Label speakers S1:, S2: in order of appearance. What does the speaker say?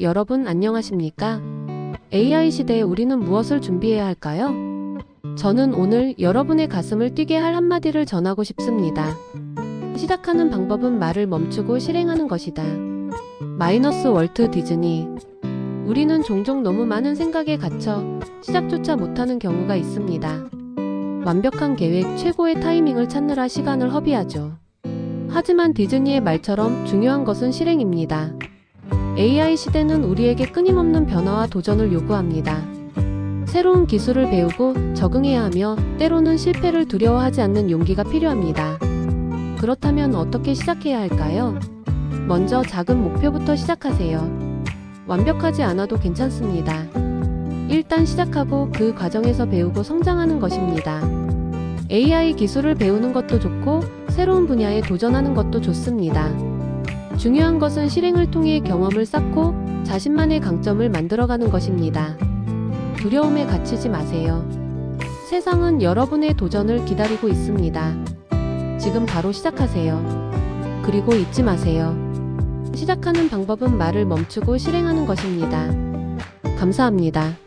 S1: 여러분 안녕하십니까? AI 시대에 우리는 무엇을 준비해야 할까요? 저는 오늘 여러분의 가슴을 뛰게 할 한마디를 전하고 싶습니다. 시작하는 방법은 말을 멈추고 실행하는 것이다. 마이너스 월트 디즈니. 우리는 종종 너무 많은 생각에 갇혀 시작조차 못하는 경우가 있습니다. 완벽한 계획, 최고의 타이밍을 찾느라 시간을 허비하죠. 하지만 디즈니의 말처럼 중요한 것은 실행입니다. AI 시대는 우리에게 끊임없는 변화와 도전을 요구합니다. 새로운 기술을 배우고 적응해야 하며 때로는 실패를 두려워하지 않는 용기가 필요합니다. 그렇다면 어떻게 시작해야 할까요? 먼저 작은 목표부터 시작하세요. 완벽하지 않아도 괜찮습니다. 일단 시작하고 그 과정에서 배우고 성장하는 것입니다. AI 기술을 배우는 것도 좋고 새로운 분야에 도전하는 것도 좋습니다. 중요한 것은 실행을 통해 경험을 쌓고 자신만의 강점을 만들어가는 것입니다. 두려움에 갇히지 마세요. 세상은 여러분의 도전을 기다리고 있습니다. 지금 바로 시작하세요. 그리고 잊지 마세요. 시작하는 방법은 말을 멈추고 실행하는 것입니다. 감사합니다.